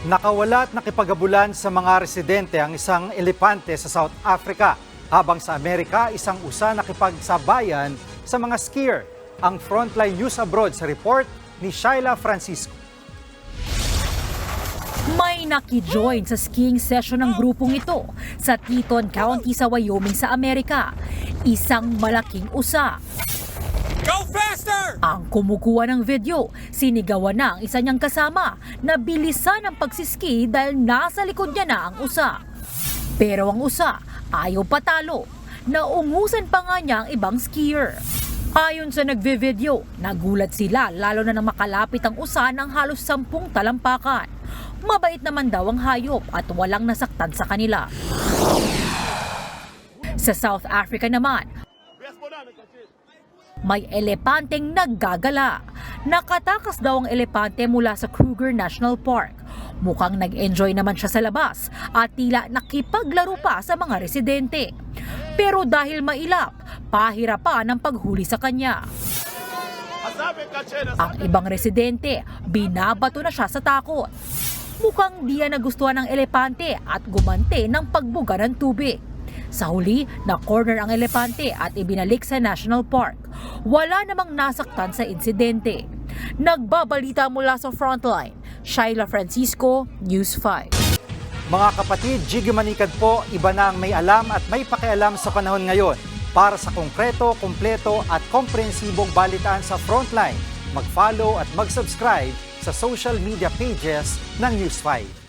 Nakawala at nakipagabulan sa mga residente ang isang elepante sa South Africa, habang sa Amerika, isang usa nakipagsabayan sa mga skier. Ang Frontline News Abroad sa report ni Shaila Francisco. May nakijoin sa skiing session ng grupong ito sa Teton County sa Wyoming sa Amerika. Isang malaking usa. Ang kumukuha ng video, sinigawan na ang isa niyang kasama na bilisan ang pagsiski dahil nasa likod niya na ang usa. Pero ang usa, ayaw patalo. Naungusan pa nga niya ang ibang skier. Ayon sa nagve-video, nagulat sila lalo na nang makalapit ang usa ng halos sampung talampakan. Mabait naman daw ang hayop at walang nasaktan sa kanila. Sa South Africa naman, may elepanteng naggagala. Nakatakas daw ang elepante mula sa Kruger National Park. Mukhang nag-enjoy naman siya sa labas at tila nakipaglaro pa sa mga residente. Pero dahil mailap, pahirapan ang paghuli sa kanya. Ang ibang residente, binabato na siya sa takot. Mukhang di yan nagustuhan ng elepante at gumante ng pagbuga ng tubig. Sa huli, na-corner ang elepante at ibinalik sa National Park. Wala namang nasaktan sa insidente. Nagbabalita mula sa Frontline, Shaila Francisco, News 5. Mga kapatid, Jiggy Manikad po, iba na ang may alam at may pakialam sa panahon ngayon. Para sa konkreto, kumpleto at komprehensibong balitaan sa Frontline, mag-follow at mag-subscribe sa social media pages ng News 5.